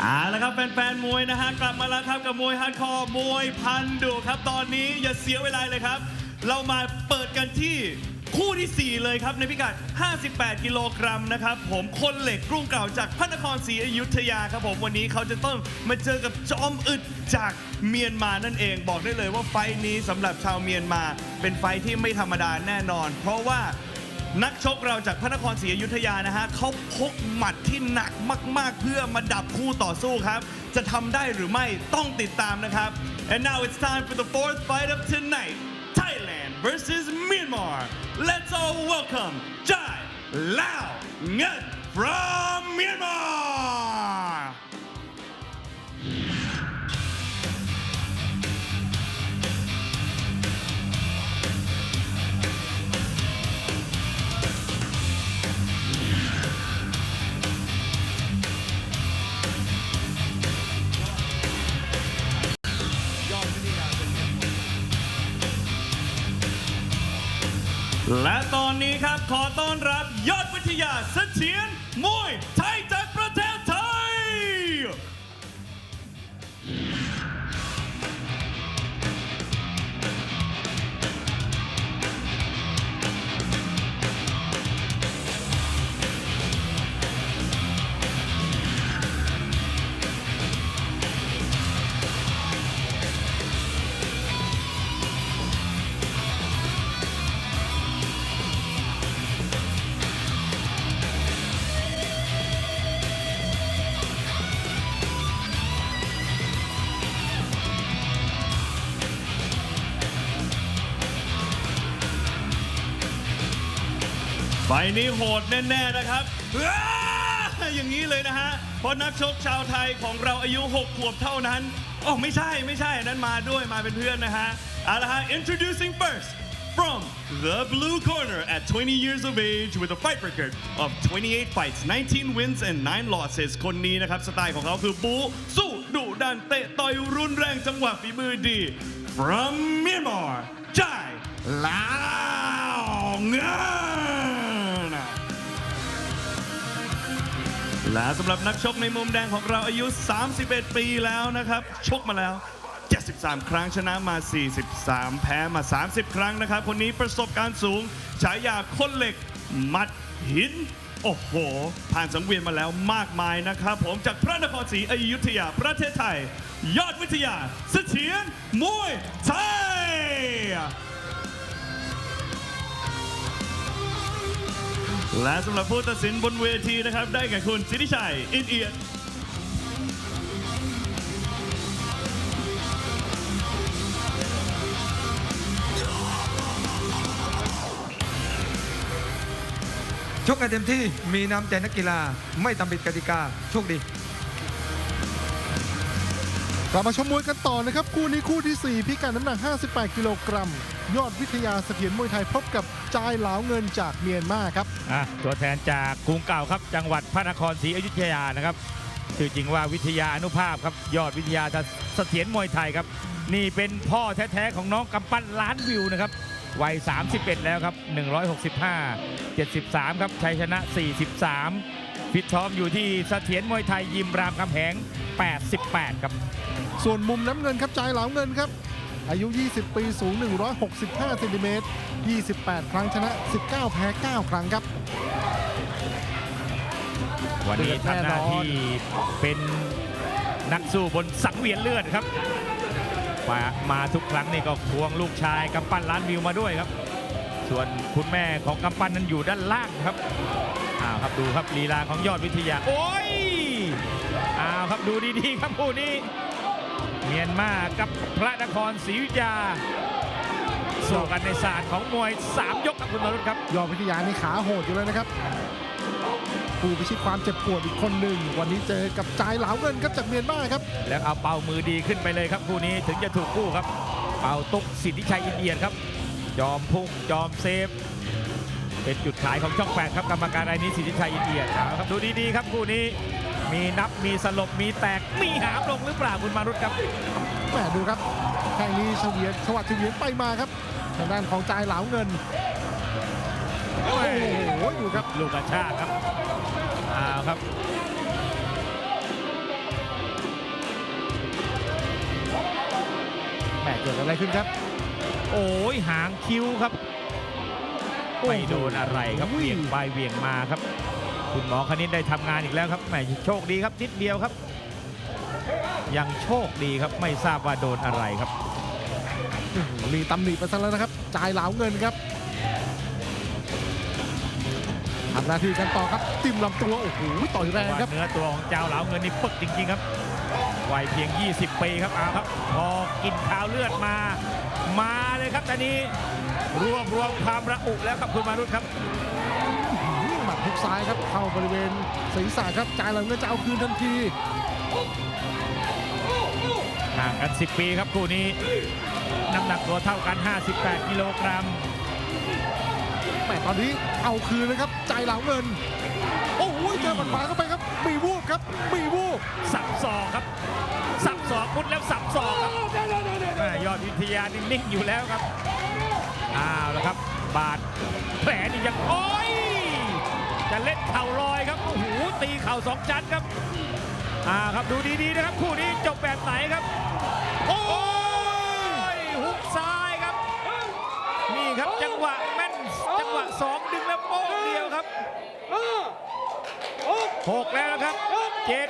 เอาละครับแฟนๆมวยนะฮะกลับมาแล้วครับกับมวยฮาร์ดคอร์มวยพันดุครับ ตอนนี้อย่าเสียเวลาเลยครับ เรามาเปิดกันที่คู่ที่ 4 เลยครับในพิกัด 58 กิโลกรัมนะครับผมคนเหล็กกรุงเก่าจากพระนครศรีอยุธยาครับผมวันนี้เขาจะต้องมาเจอกับจอมอึดจากเมียนมานั่นเองบอกได้เลยว่าไฟท์นี้สำหรับชาวเมียนมา เป็นไฟท์ที่ไม่ธรรมดาแน่นอน เพราะว่า นักชกเราจากพระนครศรีอยุธยานะฮะเขาพกหมัดที่หนักมาก ๆ เพื่อมาดับคู่ต่อสู้ครับ จะทำได้หรือไม่ต้องติดตามนะครับ and now it's time for the fourth fight of tonight Thailand versus Myanmar let's all welcome Jai Lao Ngan from Myanmar และตอนนี้ครับขอต้อนรับยอดวิทยาเสถียรมวยไทยจ ฟนี้โหดแน่ๆนะครับ อย่างนี้เลยนะฮะ เพราะนักชกชาวไทยของเราอายุ 6 ขวบเท่านั้น โอ้ไม่ใช่ไม่ใช่นั้นมาด้วยมาเป็นเพื่อนนะฮะ เอาละฮะ introducing first from the blue corner at 20 years of age with a fight record of 28 fights 19 wins and 9 losses คนนี้นะครับ สไตล์ของเขาคือบูสู้ดุดันเตะต่อยรุนแรงจังหวะฝีมือดี from Myanmar จ่า และสำหรับนักชกในมุมแดงของเราอายุ 31 ปีแล้วนะครับ ชกมาแล้ว 73 ครั้งชนะมา 43 แพ้มา 30 ครั้งนะครับ คนนี้ประสบการณ์สูง ฉายาคนเหล็ก มัดหิน โอ้โห ผ่านสังเวียนมาแล้วมากมายนะครับผมจากพระนครศรีอยุธยาประเทศไทย ยอดวิทยาเสถียรมวยไทย และสำหรับผู้ตัดสินบนเวทีนะครับ ได้แก่คุณสิทธิชัย อินเอียดชกกันเต็มที่มีน้ำใจนักกีฬาไม่ตำผิดกติกาโชคดี กลับมาชมมวยกันต่อนะครับคู่นี้คู่ที่ 4 พิกัดน้ำหนัก 58 กิโลกรัม ยอดวิทยาเสถียรมวยไทยพบกับจายเหลาเงินจากเมียนมาครับอะตัวแทนจากกรุงเก่าครับ จังหวัดพระนครศรีอยุธยานะครับชื่อจริงว่าวิทยาอนุภาพครับยอดวิทยาเสถียรมวยไทยครับ นี่เป็นพ่อแท้ๆของน้องกำปั้นล้านวิวนะครับวัย 31 แล้วครับ 165 73 ครับชัยชนะ 43 ฟิตซ้อมอยู่ที่เสถียรมวยไทยยิมรามคำแหง 88 ครับ ส่วนมุมน้ำเงินครับจายเหลาเงินครับ อายุ 20 ปี สูง 165เซนติเมตร28 ครั้งชนะ 19 แพ้ 9 ครั้งครับ วันนี้ทำหน้าที่เป็นนักสู้บนสังเวียนเลือดครับ มามาทุกครั้งนี่ก็ควงลูกชายกำปั้นล้านวิวมาด้วยครับ ส่วนคุณแม่ของกำปั้นนั้นอยู่ด้านล่างครับอ้าวครับดูครับลีลาของยอดวิทยา โอ้ยอ้าวครับดูดีๆครับคู่นี้ เมียนมากับพระนครศรีอยุธยาสู้กันในศาสตร์ของมวย 3 ยกครับคุณนรุตครับ ยอดวิทยานี่ขาโหดอยู่เลยนะครับผู้พิชิตความเจ็บปวดอีกคนหนึ่ง วันนี้เจอกับจายเหลาเงินครับจากเมียนมาครับ แล้วเอาเป่ามือดีขึ้นไปเลยครับคู่นี้ถึงจะถูกคู่ครับ เป่าตุกสิทธิชัยอินเดียนครับ จอมพุ่งจอมเซฟ เป็นจุดขายของช่องแปดครับกรรมการรายนี้สิทธิชัยอินเดียดครับดูดีๆครับคู่นี้มีนับมีสลบมีแตกมีหามลงหรือเปล่าคุณมารุตครับแหมดูครับแข่งนี้เฉวียนสวัสดิ์เฉวียนไปมาครับทางด้านของจายเหลาเงินโอ้โหดูครับลูกกระชากครับอ้าวครับแหมเกิดอะไรขึ้นครับ โอ้ยหางคิ้วครับโอ้โหไม่โดนอะไรครับอุ้ยเวียงไปเวียงมาครับ คุณหมอคณิตได้ทำงานอีกแล้วครับแหมโชคดีครับนิดเดียวครับ ยังโชคดีครับไม่ทราบว่าโดนอะไรครับอื้อหือมีตำหนิไปซะแล้วนะครับ จ่ายเหลาเงินครับทำหน้าที่กันต่อครับติ่มลำตัวโอ้โหต่อยแรงครับเนื้อตัวของเจ้าเหลาเงินนี่ปึกจริงๆครับวัยเพียง 20 ปีครับเอาครับ พอกินข้าวเลือดมา มาเลยครับตอนนี้รวบรวมความระอุแล้วครับคุณมารุตครับหมัดทุกซ้ายครับเข้าบริเวณศีรษะครับจ่ายเหลาเงินจะเอาคืนทันทีห่างกัน 10 ปีครับคู่นี้น้ำหนักตัวเท่ากัน 58 กิโลกรัมแหมตอนนี้เอาคืนเลยครับจ่ายเหลาเงิน โอ้โหเจอหมัดขวาเข้าไปครับมีวูบครับมีวูบสับศอกครับ สับศอกพุดแล้วสับศอกครับแม่ย อดวิทยานิ่งอยู่แล้วครับ อ้าวแล้วครับ บาดแผลนี่ยังโอ้ยจะเล่นเข่าลอยครับ โอ้โห ตีเข่าสองชั้นครับ อ่าครับดูดีๆนะครับ คู่นี้จบแบบไหนครับ โอ้ยหุกซ้ายครับ นี่ครับจังหวะแม่น จังหวะสองดึงแล้วโป้งเดียวครับหกแล้วนะครับเจ็ด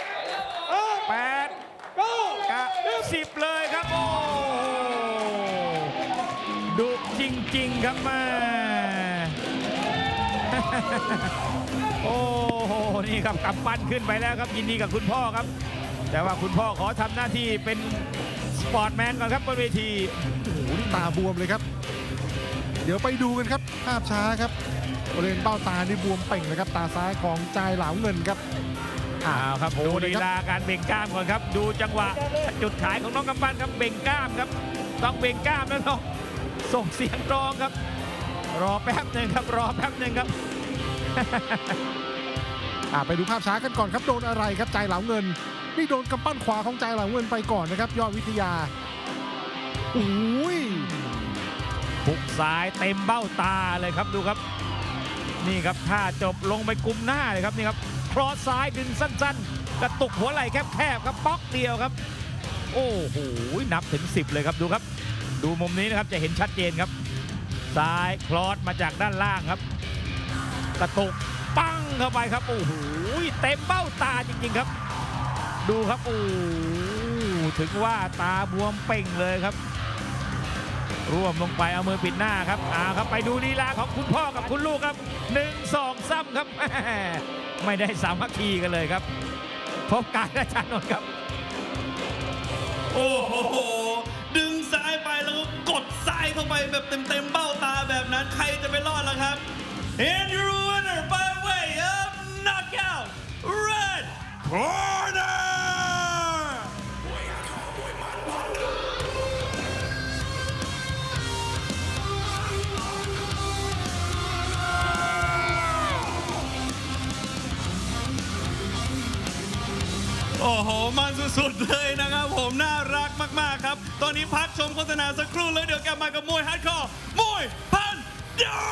ครับแมาโอ้โหนี่ครับกำปั้นขึ้นไปแล้วครับยินดีกับคุณพ่อครับ แต่ว่าคุณพ่อขอทำหน้าที่เป็นสปอร์ตแมนก่อนครับบนเวทีโอ้โหนี่ตาบวมเลยครับ เดี๋ยวไปดูกันครับภาพช้าครับบริเวณเบ้าตานี่บวมเป่งเลยครับ ตาซ้ายของจ่ายเหลาเงินครับอ้าวครับดูดูเลยลีครับลาการเบ่งกล้ามก่อนครับ ดูจังหวะจุดขายของน้องกำปั้นครับเบ่งกล้ามครับ ต้องเบ่งกล้ามแล้วต้อง ส่งเสียงร้องครับ รอแป๊บหนึ่งครับ รอแป๊บหนึ่งครับ อ่าไปดูภาพช้ากันก่อนครับโดนอะไรครับจ่ายเหลาเงิน นี่โดนกำปั้นขวาของจ่ายเหลาเงินไปก่อนนะครับ ยอดวิทยาโอ้ยบุกซ้ายเต็มเบ้าตาเลยครับดูครับ นี่ครับถ้าจบลงไปกุมหน้าเลยครับนี่ครับครอสซ้ายดึงสั้น ๆ กระตุกหัวไหล่แคบๆครับป๊อกเดียวครับ โอ้โหนับถึง 10 เลยครับดูครับ ดูมุมนี้นะครับจะเห็นชัดเจนครับ ซ้ายคลอสมาจากด้านล่างครับ กระตุกปั้งเข้าไปครับโอ้โหเต็มเบ้าตาจริงๆครับ ดูครับโอ้ถึงว่าตาบวมเป่งเลยครับ ร่วมลงไปเอามือปิดหน้าครับอ่าครับไปดูลีลาของคุณพ่อกับคุณลูกครับหนึ่งสองซ้ำครับ ไม่ได้สามัคคีกันเลยครับ พบการอาจารย์นนท์ครับ โอ้โห ดึงซ้ายไป กดซ้ายเข้าไปแบบเต็มๆเบ้าตาแบบนั้นใครจะไปรอดล่ะครับ And your winner by way of knockout red corner โอ้โห มันสุดๆเลยนะครับผมน่ารักมาก ๆ ครับ ตอนนี้พักชมโฆษณาสักครู่แล้วเดี๋ยวกลับมากับมวยฮาร์ดคอร์มวยพันเดียว